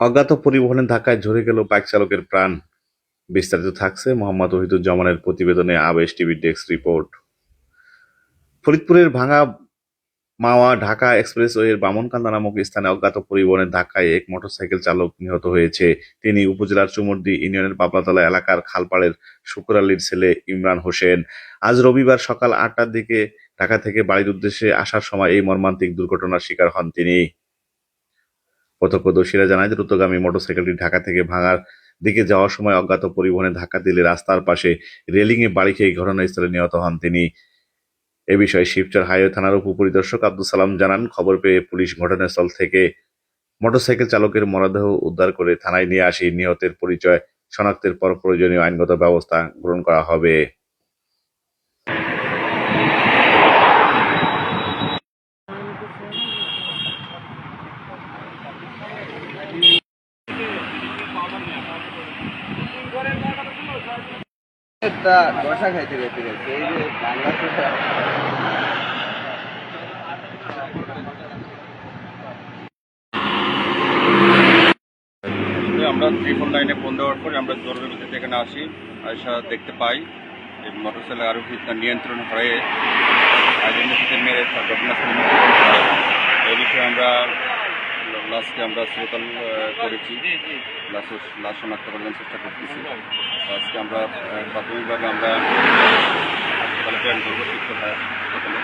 অজ্ঞাত পরিবহনের ধাক্কায় ঝরে গেল বাইক চালকের প্রাণ। বিস্তারিত থাকছে মোহাম্মদ ওহিদুজ্জামানের প্রতিবেদনে আবেশ টিভি ডেস্ক রিপোর্ট। ফরিদপুরের ভাঙা মাওয়া ঢাকা এক্সপ্রেসওয়ের বামনকান্দা নামক স্থানে অজ্ঞাত পরিবহনের ধাক্কায় এক মোটরসাইকেল চালক নিহত হয়েছে। তিনি উপজেলার চুমুরদি ইউনিয়নের পাবলাতলা এলাকার খালপাড়ের শুকুর আলীর ছেলে ইমরান হোসেন। আজ রবিবার সকাল আটটার দিকে ঢাকা থেকে বাড়ির উদ্দেশ্যে আসার সময় এই মর্মান্তিক দুর্ঘটনার শিকার হন তিনি। প্রত্যক্ষদর্শীরা জানায় দ্রুতগামী মোটরসাইকেলটি ঢাকা থেকে ভাঙার দিকে যাওয়ার সময় অজ্ঞাত পরিবহনে ধাক্কা দিলে রাস্তার পাশে রেলিংয়ে বাড়ি খেয়ে ঘটনাস্থলে নিহত হন তিনি। এ বিষয়ে শিবচর হাইওয়ে থানার উপপরিদর্শক আব্দুল সালাম জানান, খবর পেয়ে পুলিশ ঘটনাস্থল থেকে মোটরসাইকেল চালকের মরদেহ উদ্ধার করে থানায় নিয়ে আসি। নিহতের পরিচয় শনাক্তের পর প্রয়োজনীয় আইনগত ব্যবস্থা গ্রহণ করা হবে। তা কষা খাইতে খাইতে খাইতে এই যে বাংলা আমরা ত্রিপল লাইনে ফোন দেওয়ার পরে আমরা জরুরি ভিত্তিতে এখানে আসি আয়সা দেখতে পাই। যে মোটরসাইকেল আরোহী তার নিয়ন্ত্রণ হয়ে। আইডেন্টিফিতে মেরে ঘটনাস্থলে এই বিষয়ে আমরা লাস্টকে আমরা শ্রোতাল করেছি। লাশ লাশ শনাক্ত করার চেষ্টা করতেছি। আজকে আমরা প্রাথমিকভাবে আমরা হাসপাতালে প্রেরণ করব শিক্ষক হাসপাতালে